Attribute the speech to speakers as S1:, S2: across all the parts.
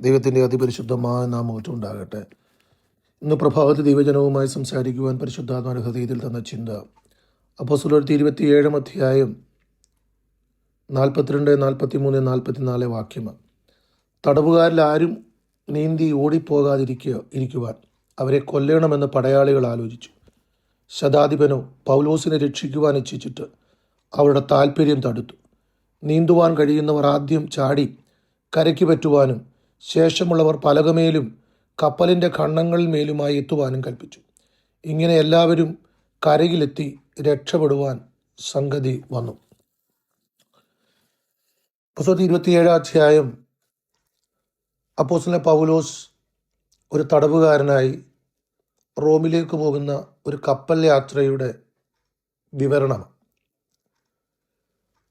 S1: ദൈവത്തിന്റെ അതിപരിശുദ്ധമായ നാമം ഉണ്ടാകട്ടെ ഇന്ന് പ്രഭാതത്തിൽ ദൈവജനവുമായി സംസാരിക്കുവാൻ പരിശുദ്ധാത്മാരുടെ ഹൃദയത്തിൽ തന്ന ചിന്ത. അപ്പോസ്തലർ ഇരുപത്തിയേഴാം അധ്യായം നാൽപ്പത്തിരണ്ട് നാൽപ്പത്തി മൂന്ന് നാൽപ്പത്തിനാല് വാക്യമാണ് തടവുകാരിൽ ആരും നീന്തി ഓടിപ്പോകാതിരിക്കുക ഇരിക്കുവാൻ അവരെ കൊല്ലണമെന്ന് പടയാളികൾ ആലോചിച്ചു. ശതാധിപനോ പൗലോസിനെ രക്ഷിക്കുവാൻ ഇച്ഛിച്ചിട്ട് അവരുടെ താല്പര്യം തടുത്തു. നീന്തുവാൻ കഴിയുന്നവർ ആദ്യം ചാടി കരയ്ക്ക് പറ്റുവാനും ശേഷമുള്ളവർ പലകമേലും കപ്പലിന്റെ ഖണ്ണങ്ങളിൽ മേലുമായി എത്തുവാനും കൽപ്പിച്ചു. ഇങ്ങനെ എല്ലാവരും കരയിലെത്തി രക്ഷപ്പെടുവാൻ സംഗതി വന്നു. പ്രസവത്തി ഇരുപത്തിയേഴാം അധ്യായം അപ്പോസിലെ പൗലോസ് ഒരു തടവുകാരനായി റോമിലേക്ക് പോകുന്ന ഒരു കപ്പൽ യാത്രയുടെ വിവരണം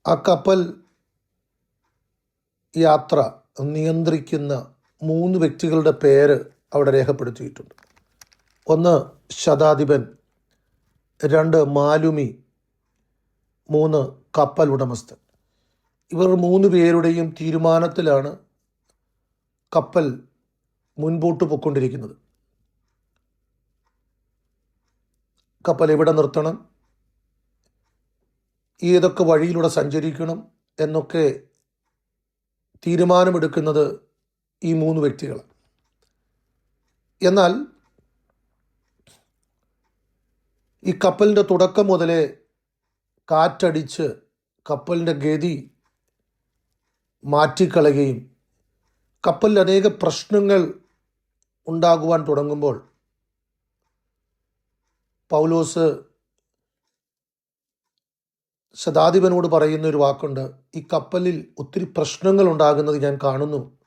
S1: ആ കപ്പൽ യാത്ര നിയന്ത്രിക്കുന്ന മൂന്ന് വ്യക്തികളുടെ പേര് അവിടെ രേഖപ്പെടുത്തിയിട്ടുണ്ട്. ഒന്ന് ശതാധിപൻ രണ്ട് മാലുമി മൂന്ന് കപ്പൽ ഉടമസ്ഥൻ. ഇവർ മൂന്ന് പേരുടെയും തീരുമാനത്തിലാണ് കപ്പൽ മുൻപോട്ട് പൊക്കൊണ്ടിരിക്കുന്നത് കപ്പൽ എവിടെ നിർത്തണം? ഏതൊക്കെ വഴിയിലൂടെ സഞ്ചരിക്കണം എന്നൊക്കെ തീരുമാനമെടുക്കുന്നത് ഈ മൂന്ന് വ്യക്തികളാണ് എന്നാൽ ഈ കപ്പലിന്റെ തുടക്കം മുതലേ കാറ്റടിച്ച് കപ്പലിന്റെ ഗതി മാറ്റിക്കളയുകയും കപ്പലിൽ അനേക പ്രശ്നങ്ങൾ ഉണ്ടാകുവാൻ തുടങ്ങുമ്പോൾ പൗലോസ് ശതാധിപനോട് പറയുന്ന ഒരു വാക്കുണ്ട് ഈ കപ്പലിൽ ഒത്തിരി പ്രശ്നങ്ങൾ ഉണ്ടാകുന്നത് ഞാൻ കാണുന്നു.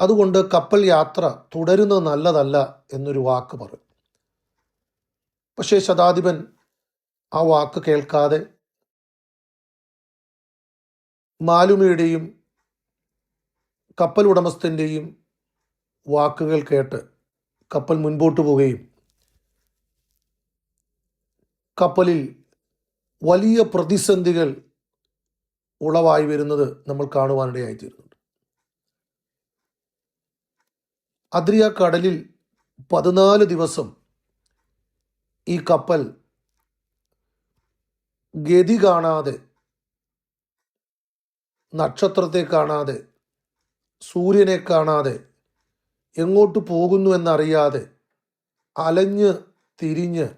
S1: അതുകൊണ്ട് കപ്പൽ യാത്ര തുടരുന്നത് നല്ലതല്ല എന്നൊരു വാക്ക് പറയും. പക്ഷേ ശതാധിപൻ ആ വാക്ക് കേൾക്കാതെ മാലുമിയുടെയും കപ്പൽ ഉടമസ്ഥന്റെയും വാക്കുകൾ കേട്ട് കപ്പൽ മുൻപോട്ട് പോവുകയും കപ്പലിൽ വലിയ പ്രതിസന്ധികൾ ഉളവായി വരുന്നത് നമ്മൾ കാണുവാനിടയായിത്തീരുന്നുണ്ട് അദ്രിയ കടലിൽ പതിനാല് ദിവസം ഈ കപ്പൽ ഗതി കാണാതെ നക്ഷത്രത്തെ കാണാതെ സൂര്യനെ കാണാതെ എങ്ങോട്ട് പോകുന്നു എന്നറിയാതെ അലഞ്ഞ് തിരിഞ്ഞ്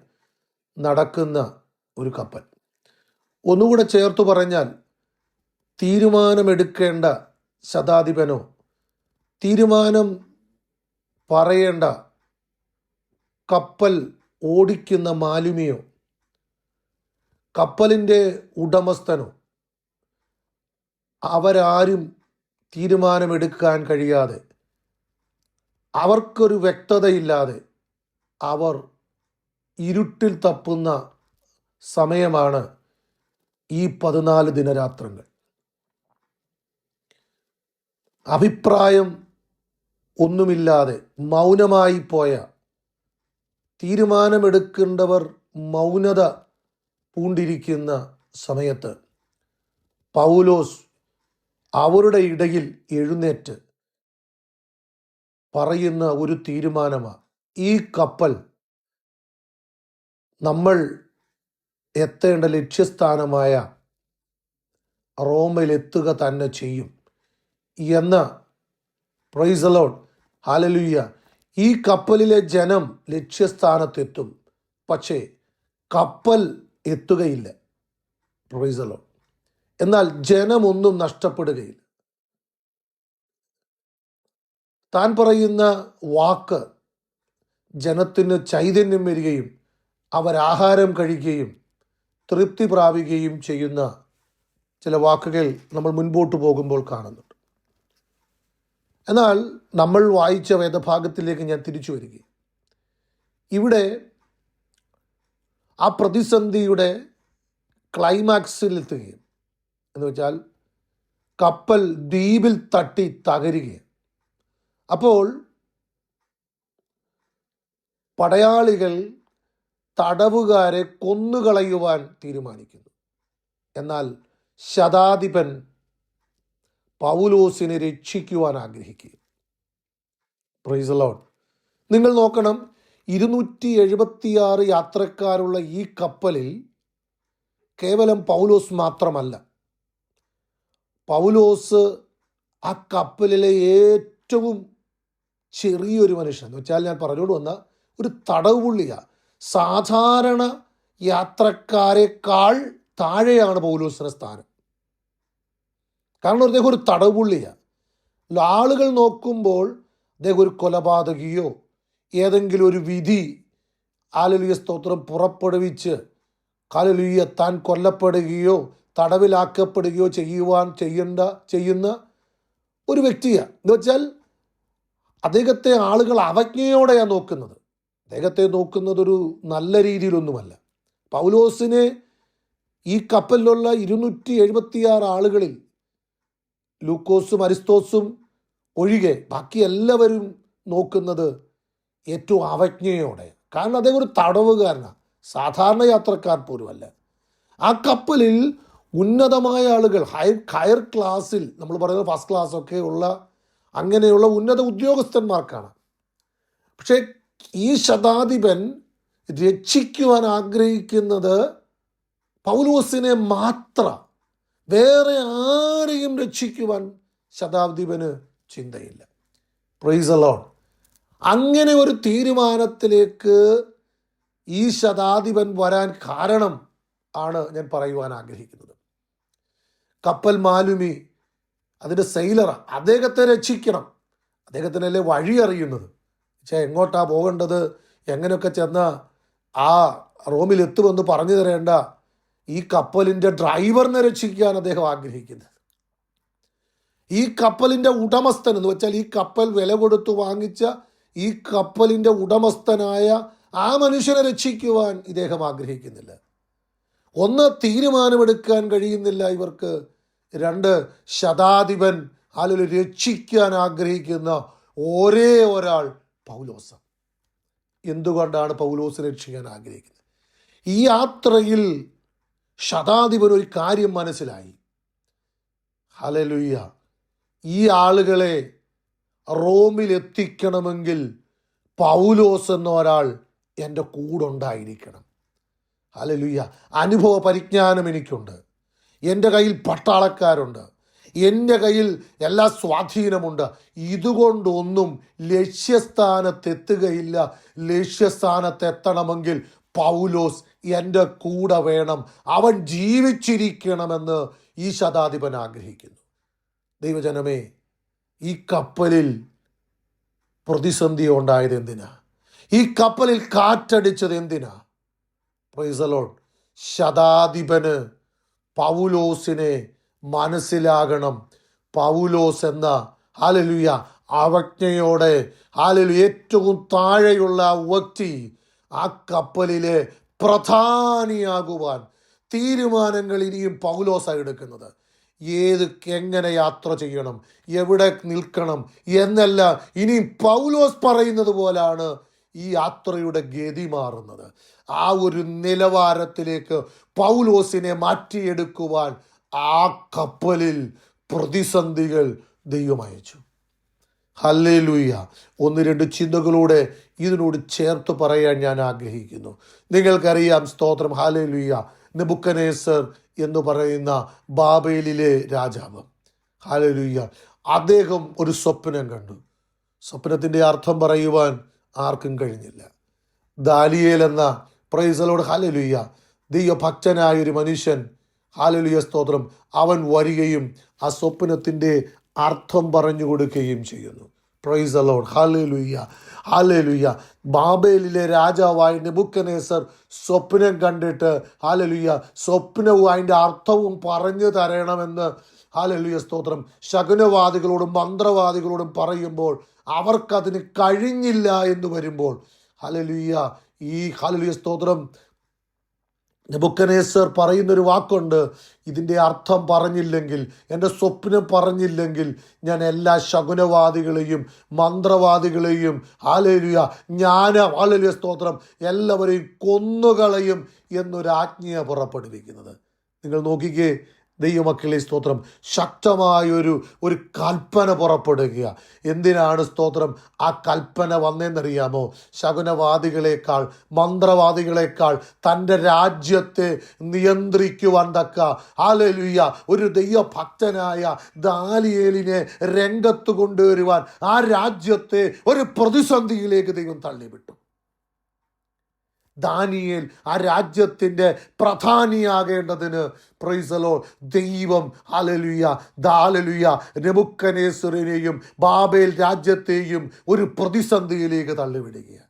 S1: നടക്കുന്ന ഒരു കപ്പൽ. ഒന്നുകൂടെ ചേർത്തു പറഞ്ഞാൽ തീരുമാനമെടുക്കേണ്ട ശതാധിപനോ തീരുമാനം പറയേണ്ട കപ്പൽ ഓടിക്കുന്ന മാലുമിയോ കപ്പലിന്റെ ഉടമസ്ഥനോ അവരാരും തീരുമാനമെടുക്കാൻ കഴിയാതെ അവർക്കൊരു വ്യക്തതയില്ലാതെ അവർ ഇരുട്ടിൽ തപ്പുന്ന സമയമാണ് ഈ പതിനാല് ദിനരാത്രങ്ങൾ. അഭിപ്രായം ഒന്നുമില്ലാതെ മൗനമായി പോയ തീരുമാനമെടുക്കേണ്ടവർ മൗനത പൂണ്ടിരിക്കുന്ന സമയത്ത് പൗലോസ് അവരുടെ ഇടയിൽ എഴുന്നേറ്റ് പറയുന്ന ഒരു തീരുമാനമാണ് ഈ കപ്പൽ നമ്മൾ എത്തേണ്ട ലക്ഷ്യസ്ഥാനമായ റോമയിലെത്തുക തന്നെ ചെയ്യും. എന്ന പ്രൈസലോൺ ഹാലലുയ്യ ഈ കപ്പലിലെ ജനം ലക്ഷ്യസ്ഥാനത്തെത്തും. പക്ഷേ കപ്പൽ എത്തുകയില്ല. പ്രൈസ് പ്രൈസലോൺ എന്നാൽ ജനമൊന്നും നഷ്ടപ്പെടുകയില്ല. താൻ പറയുന്ന വാക്ക് ജനത്തിന് ചൈതന്യം വരികയും അവരാഹാരം കഴിക്കുകയും തൃപ്തി പ്രാപിക്കുകയും ചെയ്യുന്ന ചില വാക്കുകൾ നമ്മൾ മുൻപോട്ട് പോകുമ്പോൾ കാണുന്നുണ്ട്. എന്നാൽ നമ്മൾ വായിച്ച വേദഭാഗത്തിലേക്ക് ഞാൻ തിരിച്ചു വരിക ഇവിടെ ആ പ്രതിസന്ധിയുടെ ക്ലൈമാക്സിലെത്തുകയും എന്ന് വെച്ചാൽ കപ്പൽ ദ്വീപിൽ തട്ടി തകരുകയും. അപ്പോൾ പടയാളികൾ തടവുകാരെ കൊന്നുകളയുവാൻ തീരുമാനിക്കുന്നു. എന്നാൽ ശതാധിപൻ പൗലോസിനെ രക്ഷിക്കുവാൻ ആഗ്രഹിക്കുക പ്രൈസ് നിങ്ങൾ നോക്കണം ഇരുന്നൂറ്റി എഴുപത്തിയാറ് യാത്രക്കാരുള്ള ഈ കപ്പലിൽ കേവലം പൗലോസ് മാത്രമല്ല. പൗലോസ് ആ കപ്പലിലെ ഏറ്റവും ചെറിയൊരു മനുഷ്യൻ. എന്ന് വെച്ചാൽ ഞാൻ പറഞ്ഞുകൊണ്ട് വന്ന ഒരു തടവ് പുള്ളിയാണ് സാധാരണ യാത്രക്കാരെക്കാൾ താഴെയാണ് പൗലോസിന്റെ സ്ഥാനം. കാരണം അദ്ദേഹം ഒരു തടവുള്ളിയാണ് ആളുകൾ നോക്കുമ്പോൾ അദ്ദേഹം ഒരു കൊലപാതകിയോ ഏതെങ്കിലും ഒരു വിധി ആലലുയ സ്തോത്രം പുറപ്പെടുവിച്ച് കാലലിയ താൻ കൊല്ലപ്പെടുകയോ തടവിലാക്കപ്പെടുകയോ ചെയ്യുവാൻ ചെയ്യേണ്ട ചെയ്യുന്ന ഒരു വ്യക്തിയാണ് എന്ന് വെച്ചാൽ അദ്ദേഹത്തെ ആളുകൾ അവജ്ഞയോടെയാണ് നോക്കുന്നത്. അദ്ദേഹത്തെ നോക്കുന്നതൊരു നല്ല രീതിയിലൊന്നുമല്ല. പൗലോസിനെ ഈ കപ്പലിലുള്ള ഇരുന്നൂറ്റി എഴുപത്തിയാറ് ആളുകളിൽ ലൂക്കോസും അരിസ്തോസും ഒഴികെ ബാക്കി എല്ലാവരും നോക്കുന്നത് ഏറ്റവും അവജ്ഞയോടെ. കാരണം അദ്ദേഹം ഒരു തടവുകാരനാണ് സാധാരണ യാത്രക്കാർ പോലുമല്ല. ആ കപ്പലിൽ ഉന്നതമായ ആളുകൾ ഹയർ ഹയർ ക്ലാസ്സിൽ നമ്മൾ പറയുന്നത് ഫസ്റ്റ് ക്ലാസ് ഒക്കെ ഉള്ള അങ്ങനെയുള്ള ഉന്നത ഉദ്യോഗസ്ഥന്മാർക്കാണ്. പക്ഷേ ഈ ശതാധിപൻ രക്ഷിക്കുവാൻ ആഗ്രഹിക്കുന്നത് പൗലോസിനെ മാത്ര വേറെ ആരെയും രക്ഷിക്കുവാൻ ശതാധിപന് ചിന്തയില്ല. പ്രൈസ് അലോൺ അങ്ങനെ ഒരു തീരുമാനത്തിലേക്ക് ഈ ശതാധിപൻ വരാൻ കാരണം ആണ് ഞാൻ പറയുവാൻ ആഗ്രഹിക്കുന്നത്. കപ്പൽ മാലുമി അതിന്റെ സെയിലർ അദ്ദേഹത്തെ രക്ഷിക്കണം. അദ്ദേഹത്തിനല്ലേ വഴി അറിയുന്നത്? പക്ഷേ എങ്ങോട്ടാ പോകേണ്ടത്? എങ്ങനെയൊക്കെ ചെന്ന്? ആ റോമിൽ എത്തുമെന്ന് പറഞ്ഞു തരേണ്ട ഈ കപ്പലിന്റെ ഡ്രൈവറിനെ രക്ഷിക്കാൻ അദ്ദേഹം ആഗ്രഹിക്കുന്നത്. ഈ കപ്പലിന്റെ ഉടമസ്ഥൻ എന്ന് വെച്ചാൽ ഈ കപ്പൽ വില കൊടുത്തു വാങ്ങിച്ച ഈ കപ്പലിന്റെ ഉടമസ്ഥനായ ആ മനുഷ്യനെ രക്ഷിക്കുവാൻ ഇദ്ദേഹം ആഗ്രഹിക്കുന്നില്ല. ഒന്ന് തീരുമാനമെടുക്കാൻ കഴിയുന്നില്ല ഇവർക്ക്. രണ്ട് ശതാധിപൻ അല്ലെങ്കിൽ രക്ഷിക്കാൻ ആഗ്രഹിക്കുന്ന ഒരേ ഒരാൾ പൗലോസ. എന്തുകൊണ്ടാണ് പൗലോസ് രക്ഷിക്കാൻ ആഗ്രഹിക്കുന്നത്? ഈ യാത്രയിൽ ശതാധിപൻ ഒരു കാര്യം മനസ്സിലായി. ഹലലുയ്യ ഈ ആളുകളെ റോമിൽ എത്തിക്കണമെങ്കിൽ പൗലോസ് എന്ന ഒരാൾ എന്റെ കൂടെ ഉണ്ടായിരിക്കണം ഹലലുയ്യ അനുഭവ പരിജ്ഞാനം എനിക്കുണ്ട്. എന്റെ കയ്യിൽ പട്ടാളക്കാരുണ്ട്. എന്റെ കയ്യിൽ എല്ലാ സ്വാധീനമുണ്ട്. ഇതുകൊണ്ടൊന്നും ലക്ഷ്യസ്ഥാനത്തെത്തുകയില്ല. ലക്ഷ്യസ്ഥാനത്തെത്തണമെങ്കിൽ പൗലോസ് എന്റെ കൂടെ വേണം. അവൻ ജീവിച്ചിരിക്കണമെന്ന് ഈ ശതാധിപൻ ആഗ്രഹിക്കുന്നു. ദൈവജനമേ ഈ കപ്പലിൽ പ്രതിസന്ധി ഉണ്ടായത് എന്തിനാ? ഈ കപ്പലിൽ കാറ്റടിച്ചത് എന്തിനാ? പ്രൈസലോൺ ശതാധിപന് പൗലോസിനെ മനസ്സിലാകണം. പൗലോസ് എന്ന ഹാലലുയ അവജ്ഞയോടെ ഹാലലു ഏറ്റവും താഴെയുള്ള വ്യക്തി ആ കപ്പലിലെ പ്രധാനിയാകുവാൻ തീരുമാനങ്ങൾ ഇനിയും പൗലോസാണ് എടുക്കുന്നത്. ഏത് എങ്ങനെ യാത്ര ചെയ്യണം എവിടെ നിൽക്കണം എന്നല്ല ഇനി പൗലോസ് പറയുന്നത് പോലാണ് ഈ യാത്രയുടെ ഗതി മാറുന്നത്. ആ ഒരു നിലവാരത്തിലേക്ക് പൗലോസിനെ മാറ്റിയെടുക്കുവാൻ ആ കപ്പലിൽ പ്രതിസന്ധികൾ ദൈവം അയച്ചു. ഹല്ലേ ഹല്ലേലൂയ. ഒന്ന് രണ്ട് ചിന്തകളൂടെ ഇതിനോട് ചേർത്ത് പറയാൻ ഞാൻ ആഗ്രഹിക്കുന്നു. നിങ്ങൾക്കറിയാം സ്തോത്രം. ഹാലേ ലൂയ്യ നെബുക്കനേസർ എന്ന് പറയുന്ന ബാബേലിലെ രാജാവ്. ഹാലേ ലൂയ്യ അദ്ദേഹം ഒരു സ്വപ്നം കണ്ടു. സ്വപ്നത്തിന്റെ അർത്ഥം പറയുവാൻ ആർക്കും കഴിഞ്ഞില്ല. ദാലിയേൽ എന്ന പ്രൈസലോട് ഹാലലുയ്യ ദൈവഭക്തനായ ഒരു മനുഷ്യൻ ഹാലലുയ സ്തോത്രം. അവൻ വരികയും ആ സ്വപ്നത്തിന്റെ അർത്ഥം പറഞ്ഞു കൊടുക്കുകയും ചെയ്യുന്നു. പ്രൈസ് അലോൺ ഹാലലുയ്യ ഹാലലുയ്യ ബാബേലിലെ രാജാവായ നെബുക്കനേസർ സ്വപ്നം കണ്ടിട്ട് ഹാലലുയ്യ സ്വപ്നവും അതിന്റെ അർത്ഥവും പറഞ്ഞു തരണമെന്ന് ഹാലലുയ സ്തോത്രം ശകുനവാദികളോടും മന്ത്രവാദികളോടും പറയുമ്പോൾ അവർക്കതിന് കഴിഞ്ഞില്ല എന്ന് വരുമ്പോൾ ഹലലുയ്യ ഈ ഹലലുയ സ്തോത്രം നെബുക്കനേസർ പറയുന്നൊരു വാക്കുണ്ട് ഇതിന്റെ അർത്ഥം പറഞ്ഞില്ലെങ്കിൽ എന്റെ സ്വപ്നം പറഞ്ഞില്ലെങ്കിൽ ഞാൻ എല്ലാ ശകുനവാദികളെയും മന്ത്രവാദികളെയും ആലേലുയ ജ്ഞാനം ആലേലുയ സ്തോത്രം എല്ലാവരെയും കൊന്നുകളയും ആജ്ഞയ പുറപ്പെടുവിക്കുന്നത്. നിങ്ങൾ നോക്കിക്കേ ദൈവമക്കളെ സ്തോത്രം. ശക്തമായൊരു ഒരു കൽപ്പന പുറപ്പെടുക. എന്തിനാണ് സ്തോത്രം? ആ കൽപ്പന വന്നതെന്നറിയാമോ ശകുനവാദികളെക്കാൾ മന്ത്രവാദികളെക്കാൾ തന്റെ രാജ്യത്തെ നിയന്ത്രിക്കുവാൻ തക്ക. ആലലുയ്യ ഒരു ദൈവഭക്തനായ ദാലിയേലിനെ രംഗത്ത് കൊണ്ടുവരുവാൻ ആ രാജ്യത്തെ ഒരു പ്രതിസന്ധിയിലേക്ക് ദൈവം തള്ളിവിട്ടു. ദാനിയേൽ ആ രാജ്യത്തിന്റെ പ്രധാനിയാകേണ്ടതിന് പ്രൈസലോ ദൈവം അലലുയ ദാലലുയ നെബുക്കനേശ്വരനെയും ബാബേൽ രാജ്യത്തെയും ഒരു പ്രതിസന്ധിയിലേക്ക് തള്ളിവിടുകയാണ്.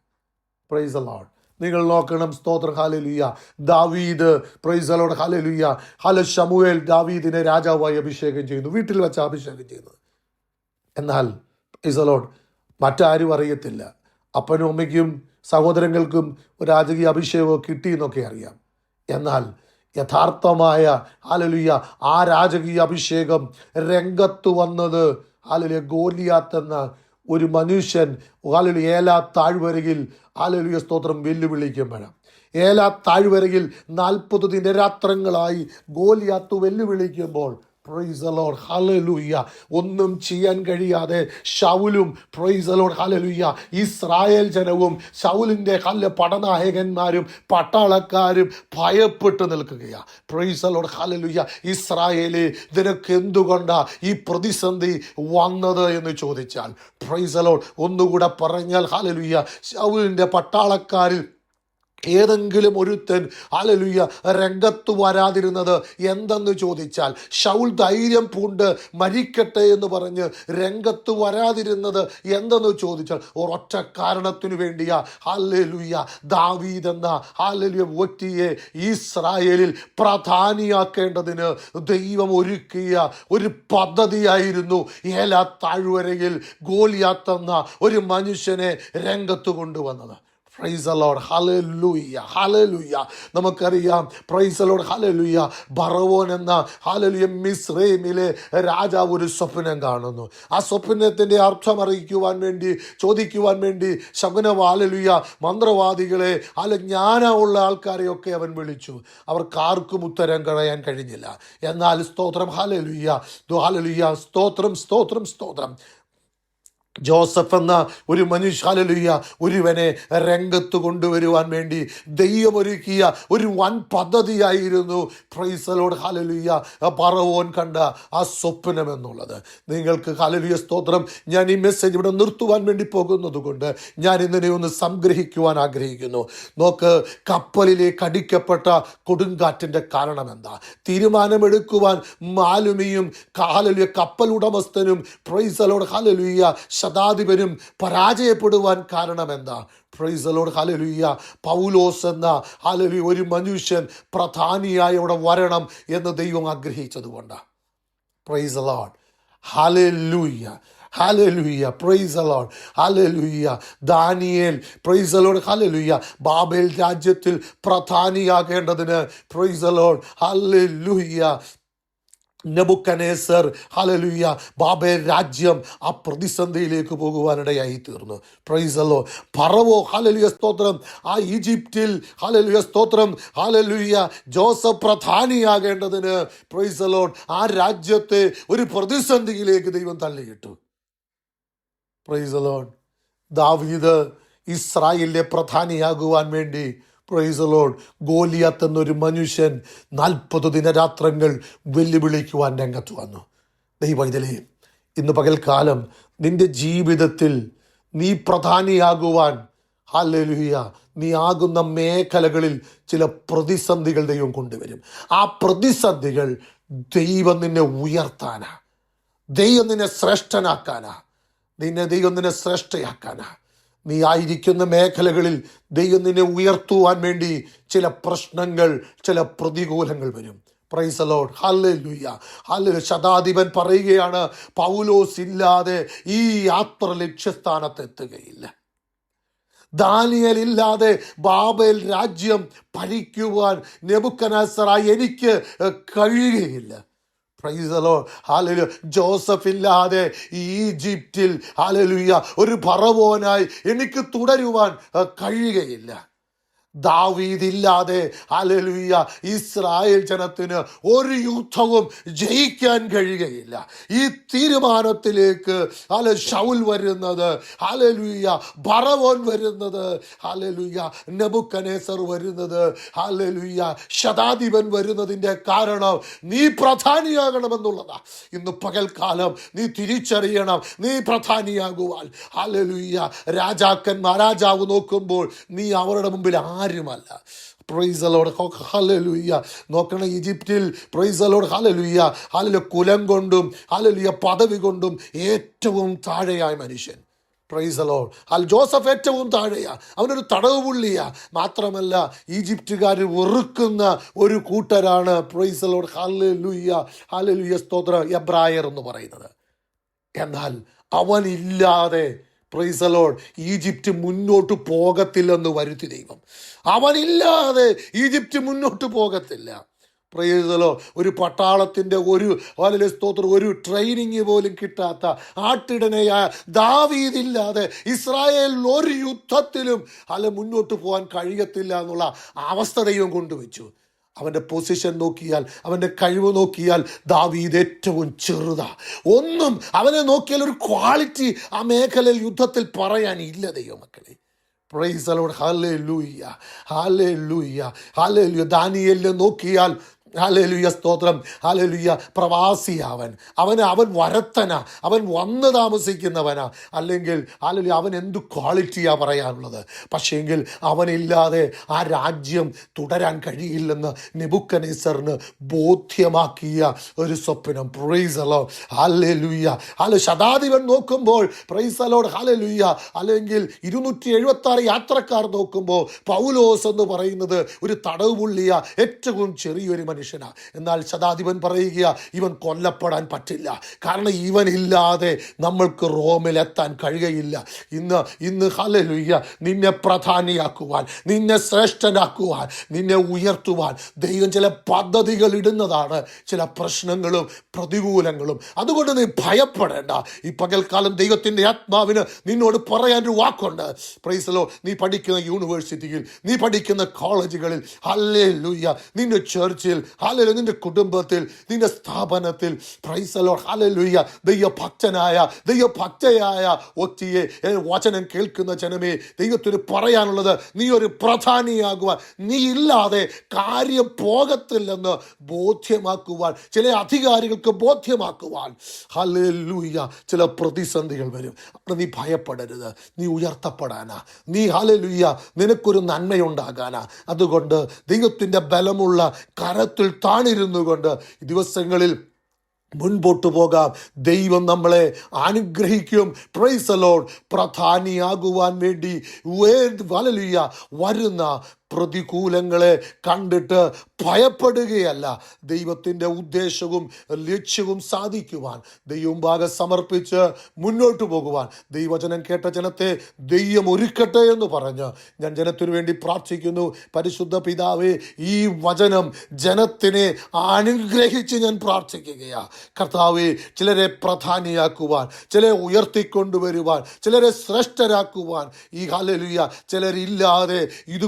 S1: പ്രൈസലോൺ നിങ്ങൾ നോക്കണം സ്തോത്ര ഹാലലുയ ദാവീദ് പ്രൈസലോട് ഹാലലുയ ഹല ഷമുവേൽ ദാവീദിനെ രാജാവായി അഭിഷേകം ചെയ്യുന്നു. വീട്ടിൽ വെച്ച് അഭിഷേകം ചെയ്യുന്നു എന്നാൽ പ്രൈസലോൺ മറ്റാരും അറിയത്തില്ല. അപ്പനും അമ്മയ്ക്കും സഹോദരങ്ങൾക്കും രാജകീയ അഭിഷേകമോ കിട്ടി എന്നൊക്കെ അറിയാം. എന്നാൽ യഥാർത്ഥമായ ആലലുയ ആ രാജകീയ അഭിഷേകം രംഗത്ത് വന്നത് ആലലുയ ഗോലിയാത്ത് എന്ന ഒരു മനുഷ്യൻ ആലലു ഏലാ താഴ്വരയിൽ ആലലുയ സ്തോത്രം വെല്ലുവിളിക്കുമ്പോഴാണ് ഏലാ താഴ്വരയിൽ നാൽപ്പത് ദിനരാത്രങ്ങളായി ഗോലിയാത്ത് വെല്ലുവിളിക്കുമ്പോൾ പ്രൈസലോൺ ഹലലുയ്യ ഒന്നും ചെയ്യാൻ കഴിയാതെ ഷൗലും പ്രൈസലോൺ ഹലലുയ്യ ഇസ്രായേൽ ജനവും ഷൗലിന്റെ ഹല്ല പടനായകന്മാരും പട്ടാളക്കാരും ഭയപ്പെട്ട് നിൽക്കുകയാണ് പ്രൈസലോൺ ഹലലുയ്യ ഇസ്രായേലെ നിനക്ക് എന്തുകൊണ്ടാ ഈ പ്രതിസന്ധി വന്നത് എന്ന് ചോദിച്ചാൽ പ്രൈസലോൺ ഒന്നുകൂടെ പറഞ്ഞാൽ ഹലലുയ്യ ഷൗലിന്റെ പട്ടാളക്കാരിൽ ഏതെങ്കിലും ഒരുത്തൻ അലലുയ്യ രംഗത്ത് വരാതിരുന്നത് എന്തെന്ന് ചോദിച്ചാൽ ഷൗൽ ധൈര്യം പൂണ്ട് മരിക്കട്ടെ എന്ന് പറഞ്ഞ് രംഗത്ത് വരാതിരുന്നത് എന്തെന്ന് ചോദിച്ചാൽ ഒരൊറ്റ കാരണത്തിനു വേണ്ടിയ ഹാലലുയ്യ ദാവീദ് എന്ന ഹാലലുയ വ്യക്തിയെ ഇസ്രായേലിൽ പ്രധാനിയാക്കേണ്ടതിന് ദൈവം ഒരുക്കിയ ഒരു പദ്ധതിയായിരുന്നു ഏല താഴ്വരയിൽ ഗോലിയാത്തെന്ന ഒരു മനുഷ്യനെ രംഗത്ത് കൊണ്ടുവന്നത്. പ്രൈസ് അലോഡ് ഹലലുയ്യ ഹലലുയ്യ നമുക്കറിയാം. പ്രൈസ് അലോഡ് ഹലലുയ്യ ബറവോൻ എന്ന ഹലലുയ മിസ്രൈമിലെ രാജാവ് ഒരു സ്വപ്നം കാണുന്നു. ആ സ്വപ്നത്തിന്റെ അർത്ഥം അറിയിക്കുവാൻ വേണ്ടി ചോദിക്കുവാൻ വേണ്ടി ശകുനവ ഹലലുയ്യ മന്ത്രവാദികളെ അല്ല ജ്ഞാനമുള്ള ആൾക്കാരെയൊക്കെ അവൻ വിളിച്ചു. അവർക്ക് ആർക്കും ഉത്തരം കളയാൻ കഴിഞ്ഞില്ല. എന്നാൽ സ്തോത്രം ഹലലുയ്യ ഹലലുയ്യ സ്തോത്രം സ്തോത്രം സ്തോത്രം. ജോസഫ് എന്ന ഒരു മനുഷ്യാലലുയ്യ ഒരുവനെ രംഗത്ത് കൊണ്ടുവരുവാൻ വേണ്ടി ദൈവമൊരുക്കിയ ഒരു വൻ പദ്ധതിയായിരുന്നു. പ്രൈസലോട് ഹലലുയ്യ പറവോൻ കണ്ട ആ സ്വപ്നം എന്നുള്ളത്. നിങ്ങൾക്ക് ഹലലുയ സ്തോത്രം. ഞാൻ ഈ മെസ്സേജ് ഇവിടെ നിർത്തുവാൻ വേണ്ടി പോകുന്നത് കൊണ്ട് ഞാൻ ഇതിനെ ഒന്ന് സംഗ്രഹിക്കുവാൻ ആഗ്രഹിക്കുന്നു. നോക്ക് കപ്പലിലേക്ക് അടിക്കപ്പെട്ട കൊടുങ്കാറ്റിന്റെ കാരണം എന്താ? തീരുമാനമെടുക്കുവാൻ മാലുമിയും ഹാലലുയ കപ്പൽ ഉടമസ്ഥനും പ്രൈസലോട് ഹലലുയ്യ ശതാധിപനും പരാജയപ്പെടുവാൻ കാരണം എന്താ പ്രൈസലോട് ഹലലുയ്യ പൗലോസ് എന്ന ഹലലു ഒരു മനുഷ്യൻ പ്രധാനിയായി അവിടെ വരണം എന്ന് ദൈവം ആഗ്രഹിച്ചതുകൊണ്ടാണ് praise Lord hallelujah hallelujah praise the Lord hallelujah Daniel praise the Lord hallelujah Babel രാജ്യത്തിൽ പ്രധാനിയാകേണ്ടതിന് praise the Lord hallelujah Nebuchadnezzar hallelujah ബാബേ രാജ്യം ആ പ്രതിസന്ധിയിലേക്ക് പോകുവാനിടയായി തീർന്നു. പ്രൈസല്ലോ പറവോ ഹലലുയ സ്തോത്രം. ആ ഈജിപ്തിൽ ഹലലുയ സ്തോത്രം. ഹലലുയ്യ ജോസഫ് പ്രധാനിയാകേണ്ടതിന് പ്രൈസലോൺ ആ രാജ്യത്തെ ഒരു പ്രതിസന്ധിയിലേക്ക് ദൈവം തള്ളിയിട്ടു. പ്രൈസലോൺ ദാവീദ് ഇസ്രായേലിലെ പ്രധാനിയാകുവാൻ വേണ്ടി പ്രൈസലോൺ ഗോലിയാത്ത് എന്നൊരു മനുഷ്യൻ നാൽപ്പത് ദിനരാത്രങ്ങൾ വെല്ലുവിളിക്കുവാൻ രംഗത്ത് വന്നു. ദൈവൈതലേ ഇന്ന് പകൽക്കാലം നിന്റെ ജീവിതത്തിൽ നീ പ്രധാനിയാകുവാൻ ഹല്ലേലൂയ നീ ആകുന്ന മേഖലകളിൽ ചില പ്രതിസന്ധികൾ ദൈവം കൊണ്ടുവരും. ആ പ്രതിസന്ധികൾ ദൈവം നിന്നെ ഉയർത്താനാ. ദൈവം നിന്നെ ശ്രേഷ്ഠനാക്കാനാ. നിന്നെ ദൈവം നിന്നെ ശ്രേഷ്ഠയാക്കാനാ. നീ ആയിരിക്കുന്ന മേഖലകളിൽ ദൈവം നിന്നെ ഉയർത്തുവാൻ വേണ്ടി ചില പ്രശ്നങ്ങൾ ചില പ്രതികൂലങ്ങൾ വരും. പ്രൈസ് അലോഡ് ഹല്ലേലൂയ ഹല്ല ശതാധിപൻ പറയുകയാണ് പൗലോസ് ഇല്ലാതെ ഈ യാത്ര ലക്ഷ്യസ്ഥാനത്തെത്തുകയില്ല. ദാനിയൽ ഇല്ലാതെ ബാബേൽ രാജ്യം ഭരിക്കുവാൻ നെബുക്കനാസറായി എനിക്ക് കഴിയുകയില്ല. പ്രൈസലോ ഹാലലു ജോസഫ് ഇല്ലാതെ ഈജിപ്തിൽ ഹാലലുയ്യ ഒരു പറവോനായി എനിക്ക് തുടരുവാൻ കഴിയുകയില്ല. ദാവീദില്ലാതെ അലലുയ്യ ഇസ്രായേൽ ജനത്തിന് ഒരു യുദ്ധവും ജയിക്കാൻ കഴിയുകയില്ല. ഈ തീരുമാനത്തിലേക്ക് അല ഷൗൽ വരുന്നത് അലലുയ്യ ബറവോൻ വരുന്നത് അലലുയ്യ നെബുക്കനേസർ വരുന്നത് അലലുയ്യ ശതാധിപൻ വരുന്നതിന്റെ കാരണം നീ പ്രധാനിയാകണമെന്നുള്ളതാ. ഇന്ന് പകൽക്കാലം നീ തിരിച്ചറിയണം നീ പ്രധാനിയാകുവാൻ. അലലുയ്യ രാജാക്കന്മാർ രാജാവ് നോക്കുമ്പോൾ നീ അവരുടെ മുമ്പിൽ ആരുമല്ല. പ്രൊയ്സലോട് ഹലലുയ്യ നോക്കണം ഈജിപ്തിൽ പ്രൊയ്സലോട് ഹലലുയ്യ ഹലലു കുലം കൊണ്ടും ഹലലുയ്യ പദവി കൊണ്ടും ഏറ്റവും താഴെയായ മനുഷ്യൻ. പ്രൈസലോ അൽ ജോസഫ് ഏറ്റവും താഴെയാ. അവനൊരു തടവ് പുള്ളിയാ മാത്രമല്ല ഈജിപ്തുകാർ വെറുക്കുന്ന ഒരു കൂട്ടരാണ് പ്രൈസലോട് ഹലലുയ്യ ഹലലുയ്യ സ്തോത്ര. എബ്രായർ എന്ന് പറയുന്നത്. എന്നാൽ അവനില്ലാതെ പ്രൈസലോഡ് ഈജിപ്റ്റ് മുന്നോട്ട് പോകത്തില്ലെന്ന് വരുത്തി ദൈവം. അവനില്ലാതെ ഈജിപ്റ്റ് മുന്നോട്ട് പോകത്തില്ല. പ്രൈസലോ ഒരു പട്ടാളത്തിന്റെ ഒരു വളരെ സ്തോത്രം ഒരു ട്രെയിനിങ് പോലും കിട്ടാത്ത ആട്ടിടനെയായ ദാവീതില്ലാതെ ഇസ്രായേൽ ഒരു യുദ്ധത്തിലും അല്ല മുന്നോട്ട് പോകാൻ കഴിയത്തില്ല എന്നുള്ള അവസ്ഥ ദൈവം കൊണ്ടുവച്ചു. അവന്റെ പൊസിഷൻ നോക്കിയാൽ അവന്റെ കഴിവ് നോക്കിയാൽ ദാവീദ് ഏറ്റവും ചെറുതാ. ഒന്നും അവനെ നോക്കിയാൽ ഒരു ക്വാളിറ്റി ആ മേഖലയിൽ യുദ്ധത്തിൽ പറയാനില്ല ദൈവം മക്കളെ പ്രൈസ് അലോഡ് ഹാലേ ലൂയ്യ ഹാലേ ലൂയ്യ ഹാലേ ലൂയ്യ ദാനിയലിനെ നോക്കിയാൽ ഹാലേലുയ്യ സ്തോത്രം. ഹാലലുയ്യ പ്രവാസിയാവൻ. അവൻ അവൻ വരത്തന. അവൻ വന്ന് താമസിക്കുന്നവനാ. അല്ലെങ്കിൽ ഹാലലു അവൻ എന്ത് ക്വാളിറ്റിയാ പറയാനുള്ളത്? പക്ഷേങ്കിൽ അവനില്ലാതെ ആ രാജ്യം തുടരാൻ കഴിയില്ലെന്ന് നെബുക്കനേസറിന് ബോധ്യമാക്കിയ ഒരു സ്വപ്നം. പ്രൈസലോ ഹാലലുയ്യ ഹാല ശതാധിപൻ നോക്കുമ്പോൾ പ്രൈസലോട് ഹാലലുയ്യ അല്ലെങ്കിൽ ഇരുന്നൂറ്റി എഴുപത്തി ആറ് യാത്രക്കാർ നോക്കുമ്പോൾ പൗലോസ് എന്ന് പറയുന്നത് ഒരു തടവുപുള്ളിയ ഏറ്റവും ചെറിയൊരു മനുഷ്യനാണ് എന്നാൽ ശതാധിപൻ പറയുക ഇവൻ കൊല്ലപ്പെടാൻ പറ്റില്ല. കാരണം ഇവനില്ലാതെ നമ്മൾക്ക് റോമിലെത്താൻ കഴിയയില്ല ഇന്ന് ഇന്ന് ഹലലുയ്യ നിന്നെ പ്രധാനിയാക്കുവാൻ നിന്നെ ശ്രേഷ്ഠനാക്കുവാൻ നിന്നെ ഉയർത്തുവാൻ ദൈവം ചില പദ്ധതികൾ ഇടുന്നതാണ്. ചില പ്രശ്നങ്ങളും പ്രതികൂലങ്ങളും. അതുകൊണ്ട് നീ ഭയപ്പെടേണ്ട. ഈ പകൽക്കാലം ദൈവത്തിന്റെ ആത്മാവിന് നിന്നോട് പറയാൻ ഒരു വാക്കുണ്ട് പ്രൈസലോ നീ പഠിക്കുന്ന യൂണിവേഴ്സിറ്റിയിൽ നീ പഠിക്കുന്ന കോളേജുകളിൽ ഹല്ലേ ലുയ്യ നിന്റെ ചർച്ചിൽ ഹാലലു നിന്റെ കുടുംബത്തിൽ നിന്റെ സ്ഥാപനത്തിൽ പ്രൈസലോ ഹാലലുയ്യ ദൈവഭക്തനായ ദൈവഭക്തയായ ഒത്തിയെ വചനം കേൾക്കുന്ന ജനമേ ദൈവത്തിന് പറയാനുള്ളത് നീ ഒരു പ്രധാനിയാകുവാൻ നീ ഇല്ലാതെ കാര്യം പോകത്തില്ലെന്ന് ബോധ്യമാക്കുവാൻ ചില അധികാരികൾക്ക് ബോധ്യമാക്കുവാൻ ഹലലുയ്യ ചില പ്രതിസന്ധികൾ വരും. അവിടെ നീ ഭയപ്പെടരുത് നീ ഉയർത്തപ്പെടാനാ. നീ ഹലലുയ്യ നിനക്കൊരു നന്മയുണ്ടാകാനാ. അതുകൊണ്ട് ദൈവത്തിന്റെ ബലമുള്ള കരത്തിൽ താണിരുന്നു കൊണ്ട് ദിവസങ്ങളിൽ മുൻപോട്ട് പോകാം. ദൈവം നമ്മളെ അനുഗ്രഹിക്കും. പ്രൈസ് അലോഡ് പ്രധാനിയാകുവാൻ വേണ്ടി. വലലിയ വരുന്ന പ്രതികൂലങ്ങളെ കണ്ടിട്ട് ഭയപ്പെടുകയല്ല. ദൈവത്തിന്റെ ഉദ്ദേശവും ലക്ഷ്യവും സാധിക്കുവാൻ ദൈവം ഭാഗം സമർപ്പിച്ച് മുന്നോട്ട് പോകുവാൻ. ദൈവജനം കേട്ട ജനത്തെ ദൈവം ഒരുക്കട്ടെ എന്ന് പറഞ്ഞ് ഞാൻ ജനത്തിനു വേണ്ടി പ്രാർത്ഥിക്കുന്നു. പരിശുദ്ധ പിതാവേ ഈ വചനം ജനത്തിനെ അനുഗ്രഹിച്ച് ഞാൻ പ്രാർത്ഥിക്കുകയാ. കർത്താവെ ചിലരെ പ്രധാനിയാക്കുവാൻ ചിലരെ ഉയർത്തിക്കൊണ്ടുവരുവാൻ ചിലരെ ശ്രേഷ്ഠരാക്കുവാൻ. ഈ ഹലലുയ ചിലരില്ലാതെ ഇത്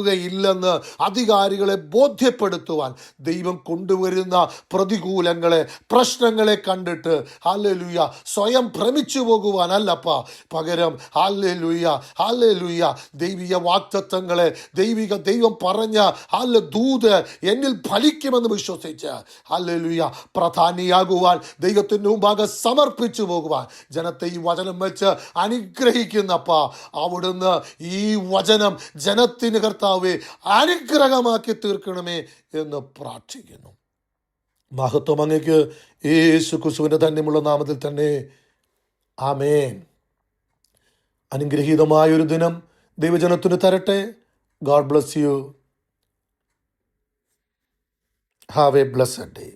S1: പോകുകയില്ലെന്ന് അധികാരികളെ ബോധ്യപ്പെടുത്തുവാൻ ദൈവം കൊണ്ടുവരുന്ന പ്രതികൂലങ്ങളെ പ്രശ്നങ്ങളെ കണ്ടിട്ട് ഹലലുയ സ്വയം ഭ്രമിച്ചു പോകുവാനല്ലപ്പ. പകരം ഹല്ലേലൂയ ഹല്ലേലൂയ ദൈവിക വാക്തത്വങ്ങളെ ദൈവിക ദൈവം പറഞ്ഞ ഹല്ല ദൂത് എന്നിൽ ഫലിക്കുമെന്ന് വിശ്വസിച്ച് ഹല്ലേലൂയ പ്രധാനിയാകുവാൻ ദൈവത്തിന് മുമ്പാകെ സമർപ്പിച്ചു പോകുവാൻ. ജനത്തെ ഈ വചനം വെച്ച് അനുഗ്രഹിക്കുന്നപ്പ. അവിടുന്ന് ഈ വചനം ജനത്തിന് കർത്താവെ അനുഗ്രഹമാക്കി തീർക്കണമേ എന്ന് പ്രാർത്ഥിക്കുന്നു. മഹത്വം അങ്ങേക്ക് യേശു കുസുവിന്റെ തന്നെയുള്ള നാമത്തിൽ തന്നെ. ആമേൻ. അനുഗ്രഹീതമായൊരു ദിനം ദൈവജനത്തിന് തരട്ടെ. God bless you. Have a blessed day.